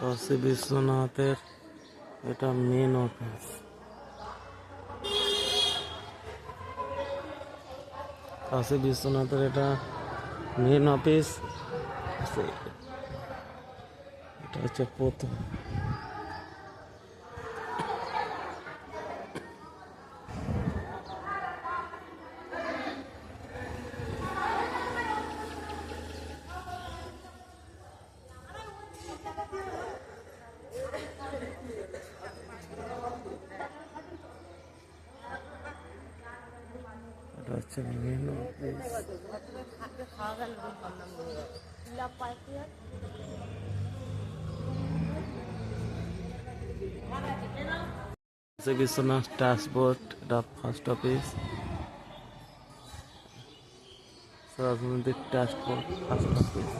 কাশী বিশ্বনাথের এটা main office Kashi বিশ্বনাথের এটা main office এটা হচ্ছে প্রথম। অফিস কাশী বিশ্বনাথ ট্রান্সপোর্ট এটা ফার্স্ট অফিস রাজনৈতিক transport first office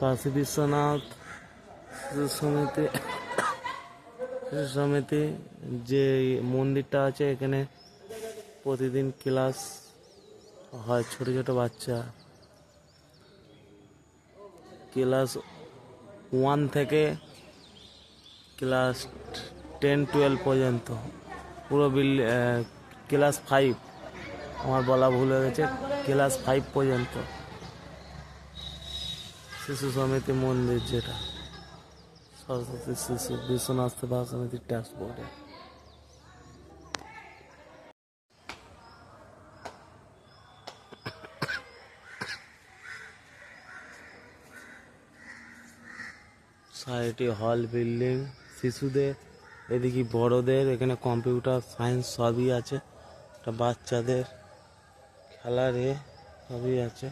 Kashi Vishwanath সমিতি সমিতি, যে মন্দিরটা আছে এখানে প্রতিদিন ক্লাস হয় ছোট ছোট বাচ্চা। ক্লাস ওয়ান থেকে ক্লাস টেন, টুয়েলভ পর্যন্ত। পুরো বিল ক্লাস ফাইভ। আমার বলা ভুল হয়ে গেছে, ক্লাস ফাইভ পর্যন্ত। শিশু সমিতি মন্দির যেটা। সরস্বতী শিশু বিশ্বনাথ সেবা সমিতির ট্যাক্স বোর্ডে সোসাইটি হল, বিল্ডিং, শিশুদের, এদিকে বড়দের, এখানে কম্পিউটার, সায়েন্স সবই আছে একটা বাচ্চাদের খেলার এ সবই আছে